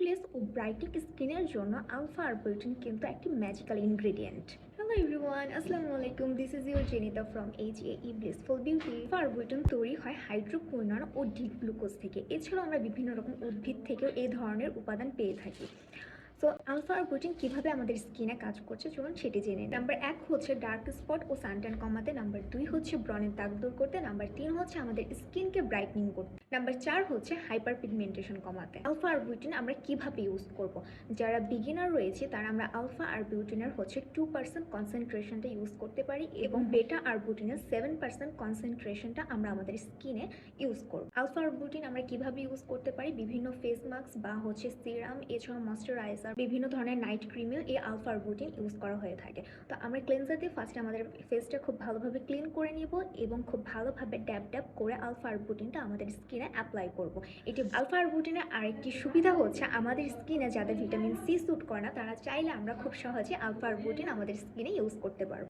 Spotless ও ব্রাইটিক স্কিনের জন্য alpha arbutin কিন্তু একটি ম্যাজিক্যাল ইনগ্রেডিয়েন্ট হ্যালো এভরিওয়ান আসসালামু আলাইকুম। This is your Jenita from H A E blissful beauty arbutin তৈরি হয় হাইড্রোকোনার ও ডিপ গ্লুকোজ থেকে। এছাড়াও আমরা বিভিন্ন রকম উদ্ভিদ থেকেও এই ধরনের উপাদান পেয়ে থাকি। সো আলফা আরবিউটিন কীভাবে আমাদের স্কিনে কাজ করছে চলুন সেটি জেনে নাম্বার এক হচ্ছে ডার্ক স্পট ও সানট্যান কমাতে নাম্বার দুই হচ্ছে ব্রণের দাগ দূর করতে নাম্বার তিন হচ্ছে আমাদের স্কিনকে ব্রাইটনিং করতে। নাম্বার চার হচ্ছে হাইপার পিগমেন্টেশন কমাতে আলফা আরবিউটিন আমরা কীভাবে ইউজ করব? যারা বিগিনার রয়েছে তারা আমরা আলফা আরবিউটিনের হচ্ছে টু পার্সেন্ট কনসেন্ট্রেশনটা ইউজ করতে পারি এবং বেটা আরবিউটিনের সেভেন পার্সেন্ট কনসেন্ট্রেশনটা আমরা আমাদের স্কিনে ইউজ করব। আলফা আরবিউটিন আমরা কীভাবে ইউজ করতে পারি? বিভিন্ন ফেস মাস্ক বা হচ্ছে সিরাম এছাড়াও ময়শ্চারাইজার বিভিন্ন ধরনের নাইট ক্রিমেও এই আলফা আরবিউটিন ইউজ করা হয়ে থাকে। তো আমরা ক্লেন্সার দিয়ে ফার্স্টে আমাদের ফেসটা খুব ভালোভাবে ক্লিন করে নিব এবং খুব ভালোভাবে ড্যাপ ড্যাপ করে আলফা আরবিউটিনটা আমাদের স্কিনে অ্যাপ্লাই করব। এটি আলফা আরবিউটিনের আরেকটি সুবিধা হচ্ছে আমাদের স্কিনে যাদের ভিটামিন সি স্যুট করে না, তারা চাইলে আমরা খুব সহজে আলফা আরবিউটিন আমাদের স্কিনে ইউজ করতে পারব।